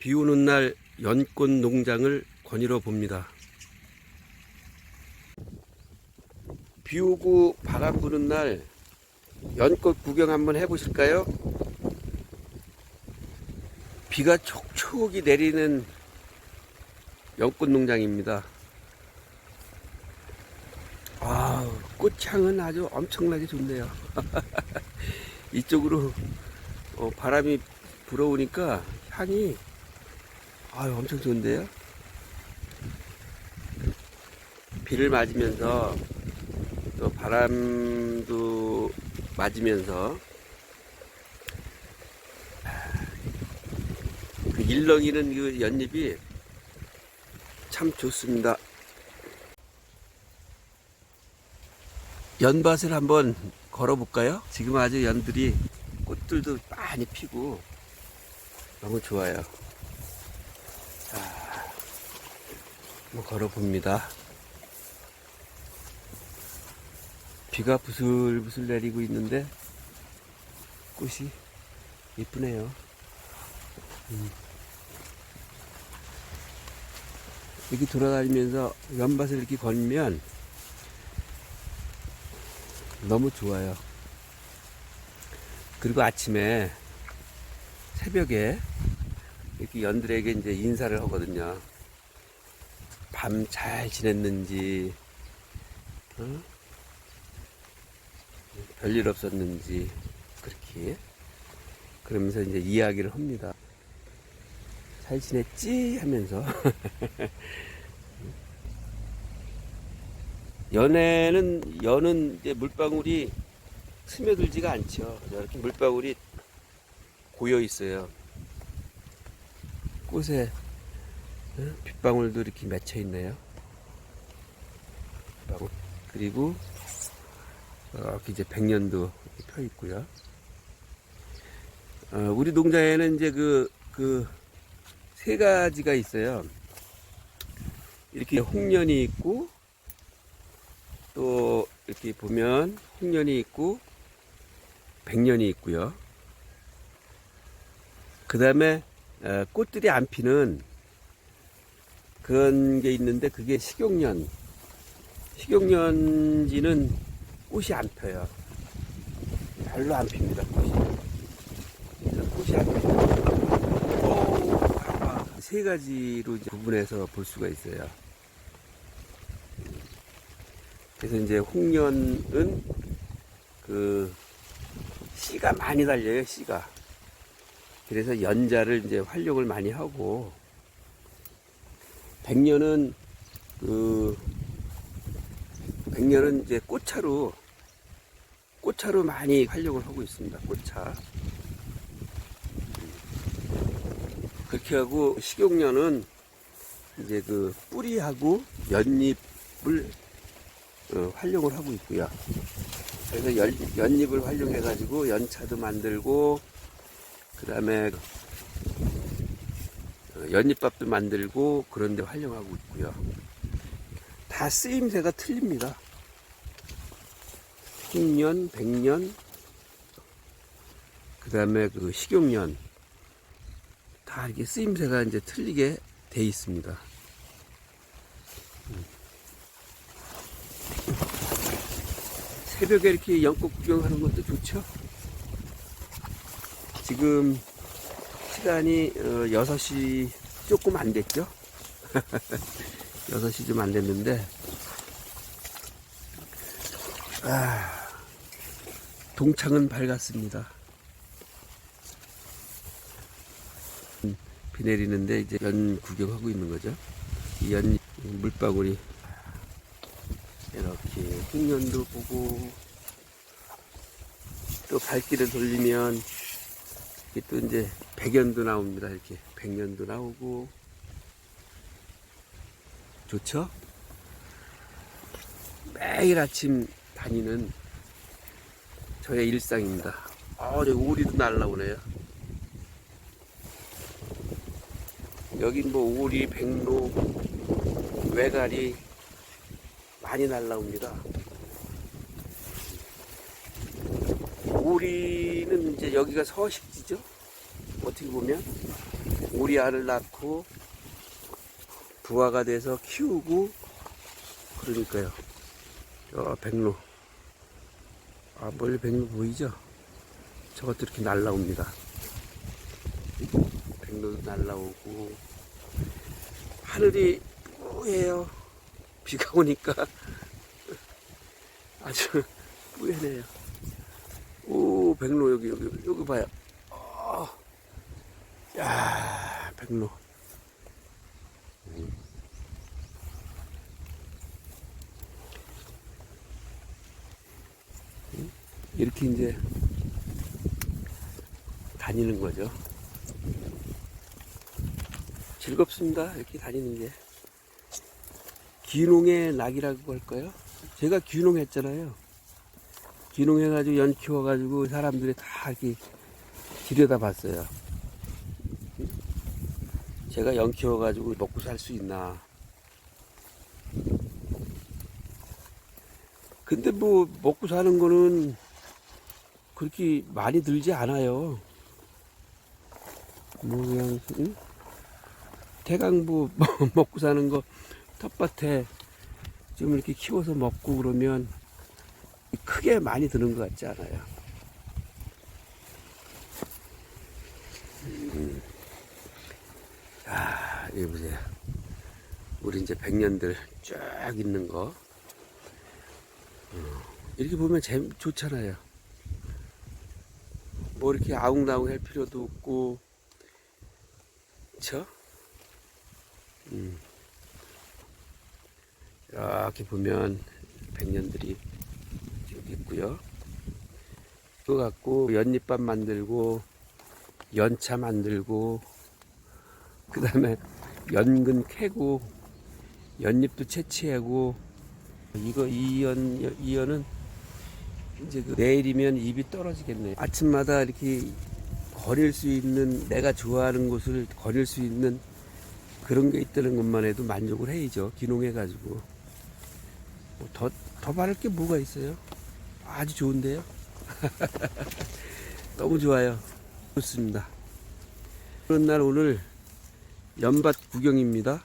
비 오는 날 연꽃 농장을 거닐어 봅니다. 비 오고 바람 부는 날 연꽃 구경 한번 해보실까요? 비가 촉촉이 내리는 연꽃 농장입니다. 아, 꽃향은 아주 엄청나게 좋네요. 이쪽으로 어, 바람이 불어오니까 향이 아유 엄청 좋은데요. 비를 맞으면서 또 바람도 맞으면서 그 일렁이는 그 연잎이 참 좋습니다. 연밭을 한번 걸어볼까요? 지금 아주 연들이 꽃들도 많이 피고 너무 좋아요. 자, 한번 걸어봅니다. 비가 부슬부슬 내리고 있는데 꽃이 예쁘네요. 음. 이렇게 돌아다니면서 연밭을 이렇게 걸면 너무 좋아요. 그리고 아침에 새벽에 이렇게 연들에게 이제 인사를 하거든요. 밤 잘 지냈는지, 어? 별일 없었는지, 그렇게. 그러면서 이제 이야기를 합니다. 잘 지냈지? 하면서. 연에는, 연은 이제 물방울이 스며들지가 않죠. 이렇게 물방울이 고여 있어요. 꽃에 어? 빗방울도 이렇게 맺혀 있네요. 빗방울. 그리고 이렇게 이제 백년도 펴 있고요. 어, 우리 농장에는 이제 그, 그, 세 가지가 있어요. 이렇게 홍련이 있고, 또, 이렇게 보면, 홍련이 있고, 백년이 있고요. 그 다음에, 어, 꽃들이 안 피는 그런 게 있는데, 그게 식용년. 식용년지는 꽃이 안 펴요. 별로 안 핍니다, 꽃이. 꽃이 안 펴요. 세 가지로 구분해서 볼 수가 있어요. 그래서 이제 홍련은 그 씨가 많이 달려요, 씨가. 그래서 연자를 이제 활용을 많이 하고 백년은 그 백년은 이제 꽃차로 꽃차로 많이 활용을 하고 있습니다. 꽃차. 그렇게 하고 식용년은 이제 그 뿌리하고 연잎을 어, 활용을 하고 있고요. 그래서 연, 연잎을 활용해 가지고 연차도 만들고 그 다음에 연잎밥도 만들고 그런데 활용하고 있고요. 다 쓰임새가 틀립니다. 홍년, 백년, 그 다음에 그 식용년 다 이렇게 쓰임새가 이제 틀리게 돼 있습니다. 음. 새벽에 이렇게 연꽃 구경하는 것도 좋죠. 지금 시간이 6시 조금 안 됐죠? 6시 좀 안 됐는데, 아, 동창은 밝았습니다. 음, 비 내리는데 이제 연 구경하고 있는 거죠. 이연 물방울이 이렇게 흑년도 보고 또 발길을 돌리면 또 이제 백연도 나옵니다. 이렇게 백년도 나오고 좋죠? 매일 아침 다니는 저의 일상입니다. 아, 저 오리도 날라오네요. 여긴 뭐 오리, 백로, 외가리 많이 날라옵니다. 오리는 이제 여기가 서식지죠. 어떻게 보면 오리 알을 낳고 부화가 돼서 키우고 그러니까요. 저 백로. 아, 멀리 백로 보이죠? 저것도 이렇게 날라옵니다. 백로도 날라오고 하늘이 뿌예요. 비가 오니까 아주 뿌연해요. 오, 백로 여기 여기 여기 봐요. 어. 야, 백로. 이렇게 이제 다니는 거죠. 즐겁습니다. 이렇게 다니는 게. 귀농의 낙이라고 할까요? 제가 귀농했잖아요. 귀농해가지고 연 키워가지고 사람들이 다 이렇게 들여다 봤어요. 제가 연 키워가지고 먹고 살 수 있나. 근데 뭐 먹고 사는 거는 그렇게 많이 들지 않아요. 뭐 그냥 응? 태강부 먹고 사는 거 텃밭에 좀 이렇게 키워서 먹고 그러면 크게 많이 드는 것 같지 않아요. 음. 아, 여기 보세요. 우리 이제 백년들 쫙 있는 거. 어, 이렇게 보면 재미 좋잖아요. 뭐 이렇게 아웅다웅 할 필요도 없고, 그쵸? 음. 이렇게 보면 백년들이 여기 있고요. 그거 갖고 연잎밥 만들고 연차 만들고 그 다음에 연근 캐고 연잎도 채취하고 이거 이연 이연은 이제 그 내일이면 잎이 떨어지겠네요. 아침마다 이렇게 거릴 수 있는 내가 좋아하는 곳을 거릴 수 있는 그런 게 있다는 것만 해도 만족을 해야죠. 기농해 가지고. 뭐 더, 더 바랄 게 뭐가 있어요? 아주 좋은데요? 너무 좋아요. 좋습니다. 그런 날 오늘 연밭 구경입니다.